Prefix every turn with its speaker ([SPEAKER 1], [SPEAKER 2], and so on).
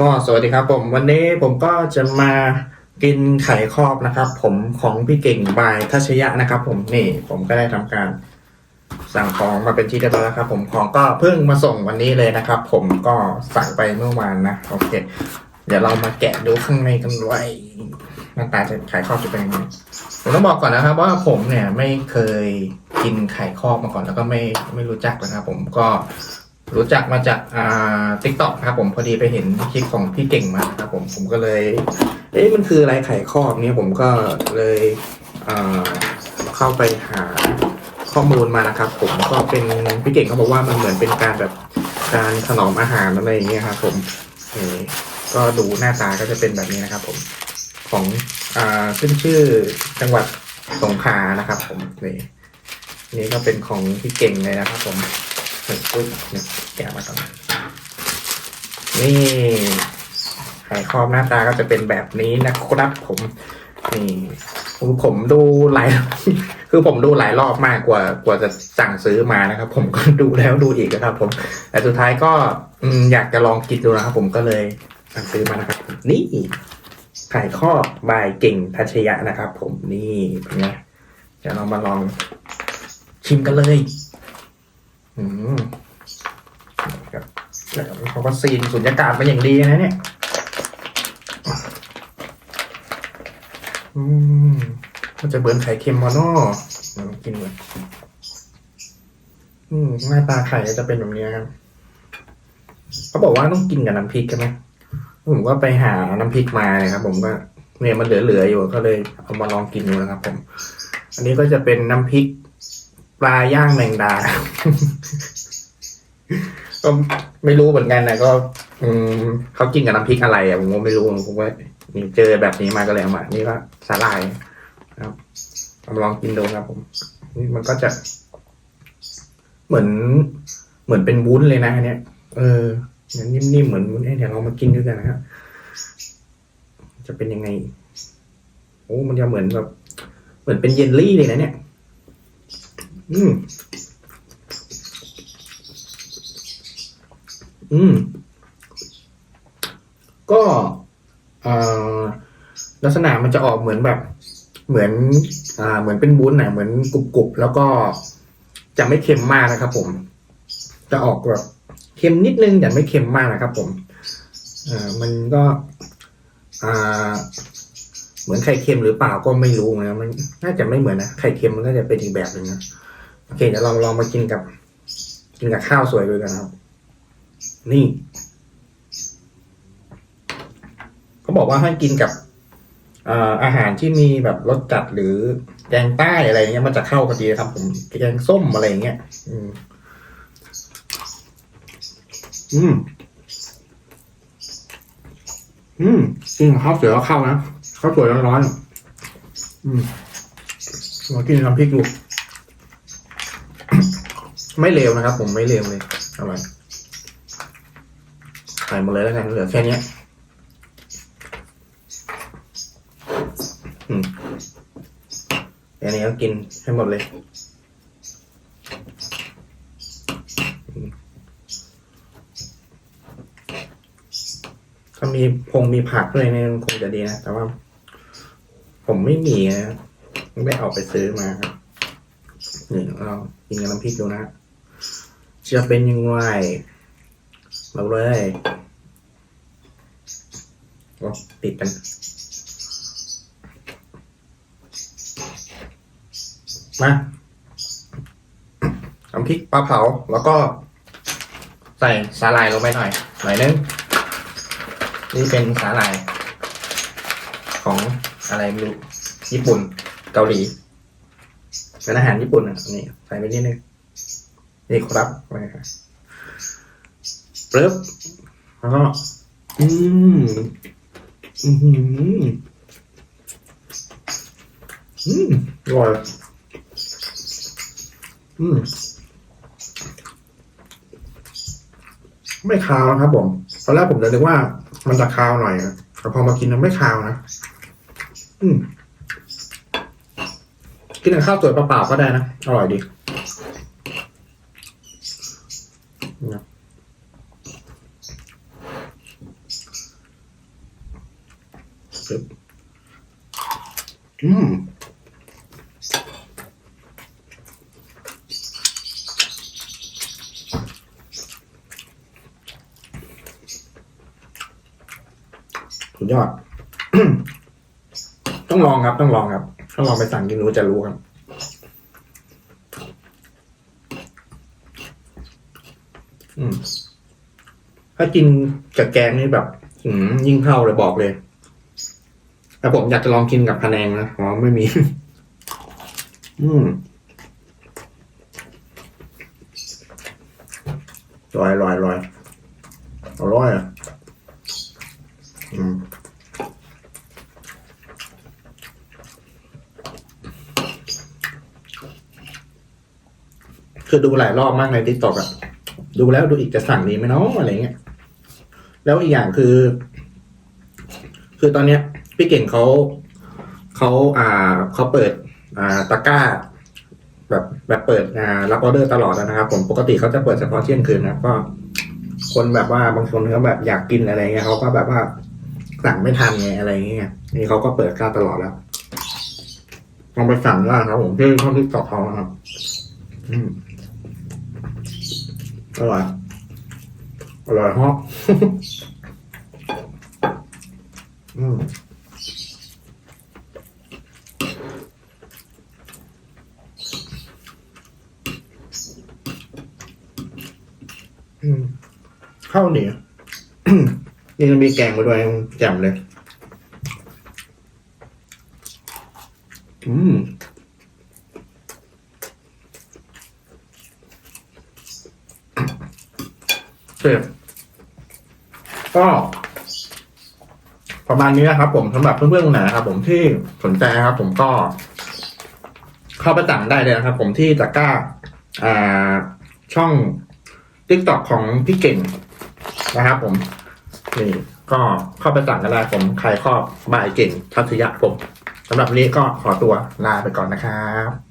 [SPEAKER 1] ก็สวัสดีครับผมวันนี้ผมก็จะมากินไข่ครอบนะครับ ผมของพี่เก่งบายทัชยะนะครับ ผมนี่ผมก็ได้ทำการสั่งของมาเป็นที่เรียบร้อยแล้วครับ ผมของก็เพิ่งมาส่งวันนี้เลยนะครับ ผมก็สั่งไปเมื่อวานนะโอเค เดี๋ยวเรามาแกะดูข้างในกันด้วยหน้าตาจะไข่ครอบจะเป็นยังไงผมต้องบอกก่อนนะครับ ว่าผมเนี่ยไม่เคยกินไข่ครอบมาก่อนแล้วก็ไม่ไม่รู้จักนะครับ ผมก็ รู้จักมาจากอ่าทิกตอกครับผมพอดีไปเห็นคลิปของพี่เก่งมาครับผมผมก็เลยเอ๊ะมันคืออะไรไข่ครอบเนี่ยผมก็เลยอ่าเข้าไปหาข้อมูลมานะครับ ผมก็เป็นพี่เก่งเขาบอกว่ามันเหมือนเป็นการแบบการถนอมอาหารอะไรอย่างเงี้ยครับผมเออก็ดูหน้าตาก็จะเป็นแบบนี้นะครับ ผมของอ่าขึ้นชื่อจังหวัดสงขลานะครับ ผมนี่นี่ก็เป็นของพี่เก่งเลยนะครับ ผม เฮ้ยอุ๊ยเนี่ยแกะมาก่อนนี่ไข่ครอบหน้าตาก็จะเป็นแบบนี้นะครับผมนี่ผมผมดูหลายคือผมดูหลายรอบมากกว่ากว่าจะสั่งซื้อมานะครับ ผมก็ดูแล้วดูอีกนะครับ ผมแต่สุดท้ายก็อืมอยากจะลองกินดูนะครับ ผมก็เลยสั่งซื้อมานะครับ นี่ไข่ครอบบายเก่งทัชยะนะครับ ผมนี่เป็นไงเดี๋ยวเรามาลองชิมกันเลย อืมครับแล้วเขาก็ซีนสุญญากาศมาอย่างดีนะเนี่ย อืมมันจะเบิร์นไข่เค็มมอนอเดี๋ยวลองกินเลยอืมหน้าตาไข่จะเป็นแบบนี้ครับเขาบอกว่าต้องกินกับน้ำพริกใช่ไหมผมก็ไปหาน้ำพริกมาเลยครับ ผมก็เนี่ยมันเหลือๆอยู่ก็เลยเอามาลองกินดูนะครับ ผม อันนี้ก็จะเป็นน้ำพริกปลาย่างแมงดา ก็ไม่รู้เหมือนกันนะก็ อืมเขากินกับน้ำพริกอะไรอะผมก็ไม่รู้ผมว่านี่เจอแบบนี้มาก็เลยเอามานี่ก็สาหร่ายนะครับมาลองกินดูครับ ผมนี่มันก็จะ เหมือน เหมือนเป็นวุ้นเลยนะอันเนี้ยเออนิ่มๆเหมือนวุ้นเดี๋ยวเรามากินด้วยกันนะครับจะเป็นยังไงโอ้มันจะเหมือนแบบ เหมือนเป็นเยลลี่เลยนะเนี่ย อืม อืม ก็ลักษณะมันจะออกเหมือนแบบ เหมือน อ่า เหมือนเป็นวุ้นนะเหมือนกรุบๆแล้วก็จะไม่เค็มมากนะครับ ผม จะออกแบบเค็มนิดนึงแต่ไม่เค็มมากนะครับ ผมอ่ามันก็ อ่า เหมือนไข่เค็มหรือเปล่าก็ไม่รู้นะมันน่าจะไม่เหมือนนะไข่เค็มมันก็จะเป็นอีกแบบหนึ่งนะโอเคเดี๋ยวลองลองมากินกับ กินกับข้าวสวยด้วยกันครับ นี่เขาบอกว่าให้กินกับอาหารที่มีแบบรสจัดหรือแกงใต้อะไรเงี้ยมันจะเข้ากันดีครับผมแกงส้มอะไรเงี้ยอืมอืมอืมกินข้าวสวยก็เข้านะข้าวสวยร้อนๆอืมมากินน้ำพริกดูไม่เลวนะครับ ผมไม่เลวเลยอร่อย ใส่หมดเลยแล้วกันเหลือแค่นี้อืมแค่นี้ก็กินให้หมดเลยอืมถ้ามีพงมีผักด้วยเนี่ยคงจะดีนะ แต่ว่า ผมไม่มีนะไม่ได้เอาไปซื้อมาครับนี่เรากินกับน้ำพริกดูนะจะเป็นยังไง มาเลยโอ้ติดกันมาน้ำพริกปลาเผาแล้วก็ ใส่สาหร่ายลงไปหน่อย หน่อยนึง นี่เป็นสาหร่าย ของอะไรไม่รู้ญี่ปุ่น เกาหลีเป็นอาหารญี่ปุ่นอะนี่ใส่ไปนิดนึงนี่ครับไปครับ ปึ๊บแล้วก็อืมอืมอืมอร่อยอืมไม่คาวนะครับผมตอนแรกผมจะนึกว่ามันจะคาวหน่อยนะแต่พอมากินมันไม่คาวนะอืมกินกับข้าวสวยเปล่าๆก็ได้นะ อร่อยดีนะ อืมสุดยอด ต้องลองครับ ต้องลองครับ ถ้าลองไปสั่งกินรู้จะรู้ครับ อืม ถ้ากินกับแกงนี่แบบ อืมยิ่งเข้าเลยบอกเลย แต่ผมอยากจะลองกินกับพะแนงนะอ๋อไม่มี อืมลอยลอยลอยอร่อยอะอืมคือดูหลายรอบมากในทิกตอกอะดูแล้วดูอีกจะสั่งดีไหมเนาะอะไรเงี้ย แล้วอีกอย่างคือ คือตอนเนี้ย พี่เก่งเขาเขาอ่าเขาเปิดอ่าตะกร้า แบบแบบเปิดอ่ารับออเดอร์ตลอดนะครับ ผมปกติเขาจะเปิดเฉพาะเที่ยงคืนนะก็ คนแบบว่าบางคนเขาแบบอยากกินอะไรเงี้ยเขาก็แบบว่าสั่งไม่ทันไงอะไรเงี้ยนี่เขาก็เปิดกล้าตลอดแล้วลองไปสั่งได้ครับผมที่ช่องที่ตอกเขานะครับอืมอร่อยอร่อยฮะอืม ข้าวเหนียว นี่จะมีแกงมาด้วยแจ่มเลย อืมเสร็จก็ประมาณนี้นะครับผมสำหรับเพื่อนๆคนไหนนะครับผมที่สนใจครับผมก็ เข้าไปสั่งได้เลยนะครับ ผมที่ตะกร้า อ่าช่อง t ิ k t o k ของพี่เก่ง นะครับผม นี่ก็เข้าไปสั่งกันได้ผมใครครอบบายเก่งทัศยะผมสำหรับวันนี้ก็ขอตัวลาไปก่อนนะครับ